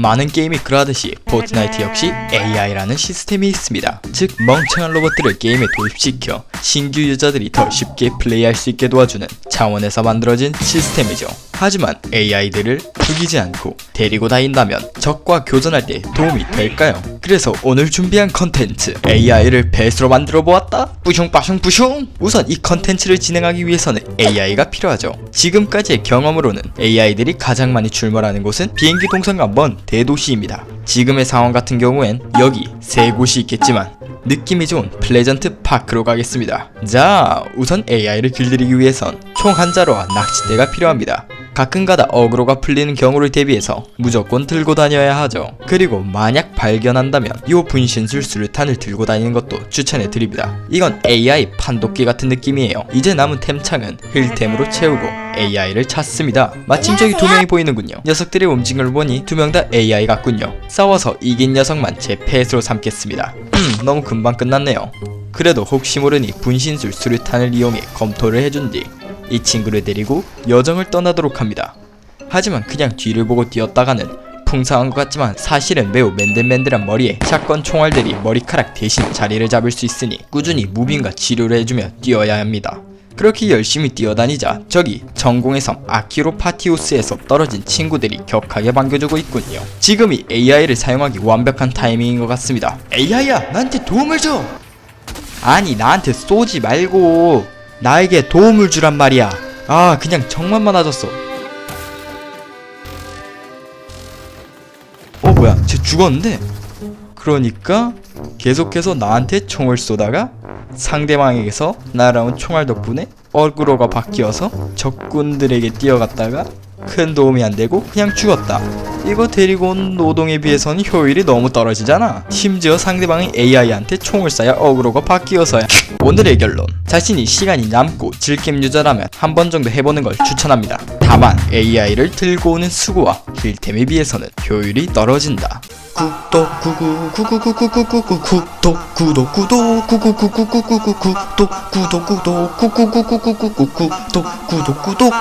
많은 게임이 그러하듯이 포트나이트 역시 AI라는 시스템이 있습니다. 즉 멍청한 로봇들을 게임에 도입시켜 신규 유저들이 더 쉽게 플레이할 수 있게 도와주는 차원에서 만들어진 시스템이죠. 하지만 AI들을 죽이지 않고 데리고 다닌다면 적과 교전할 때 도움이 될까요? 그래서 오늘 준비한 컨텐츠 AI를 배수로 만들어 보았다. 뿌숑 빠숑 뿌숑. 우선 이 컨텐츠를 진행하기 위해서는 AI가 필요하죠. 지금까지의 경험으로는 AI들이 가장 많이 출몰하는 곳은 비행기 동선과 먼 대도시입니다. 지금의 상황 같은 경우엔 여기 세 곳이 있겠지만 느낌이 좋은 플레전트 파크로 가겠습니다. 자, 우선 AI를 길들이기 위해선 총 한 자루와 낚싯대가 필요합니다. 가끔가다 어그로가 풀리는 경우를 대비해서 무조건 들고 다녀야 하죠. 그리고 만약 발견한다면 요 분신술 수류탄을 들고 다니는 것도 추천해 드립니다. 이건 AI 판독기 같은 느낌이에요. 이제 남은 템창은 힐템으로 채우고 AI를 찾습니다. 마침 저기 두 명이 보이는군요. 녀석들의 움직임을 보니 두 명 다 AI 같군요. 싸워서 이긴 녀석만 제 패스로 삼겠습니다. 음, 너무 금방 끝났네요. 그래도 혹시 모르니 분신술 수류탄을 이용해 검토를 해준 뒤 이 친구를 데리고 여정을 떠나도록 합니다. 하지만 그냥 뒤를 보고 뛰었다가는 풍성한 것 같지만 사실은 매우 맨들맨들한 머리에 샷건 총알들이 머리카락 대신 자리를 잡을 수 있으니 꾸준히 무빙과 치료를 해주며 뛰어야 합니다. 그렇게 열심히 뛰어다니자 저기 전공의 섬 아키로 파티우스에서 떨어진 친구들이 격하게 반겨주고 있군요. 지금이 AI를 사용하기 완벽한 타이밍인 것 같습니다. AI야 나한테 도움을 줘! 아니 나한테 쏘지 말고 나에게 도움을 주란 말이야. 아 그냥 정말 많아졌어. 어 뭐야 쟤 죽었는데? 그러니까 계속해서 나한테 총을 쏘다가 상대방에게서 날아온 총알 덕분에 어그로가 바뀌어서 적군들에게 뛰어갔다가 큰 도움이 안 되고 그냥 죽었다. 이거 데리고 온 노동에 비해서는 효율이 너무 떨어지잖아. 심지어 상대방이 AI한테 총을 쏴야 어그로가 바뀌어서야. 오늘의 결론. 자신이 시간이 남고 질겜 유저라면 한 번 정도 해보는 걸 추천합니다. 다만 AI를 들고 오는 수고와 힐템에 비해서는 효율이 떨어진다. 구독 구구 구구구구구구구 구독 구독 구독 구구구구구구구 구독 구독 구독 구구구구구구구 구독 구독 구독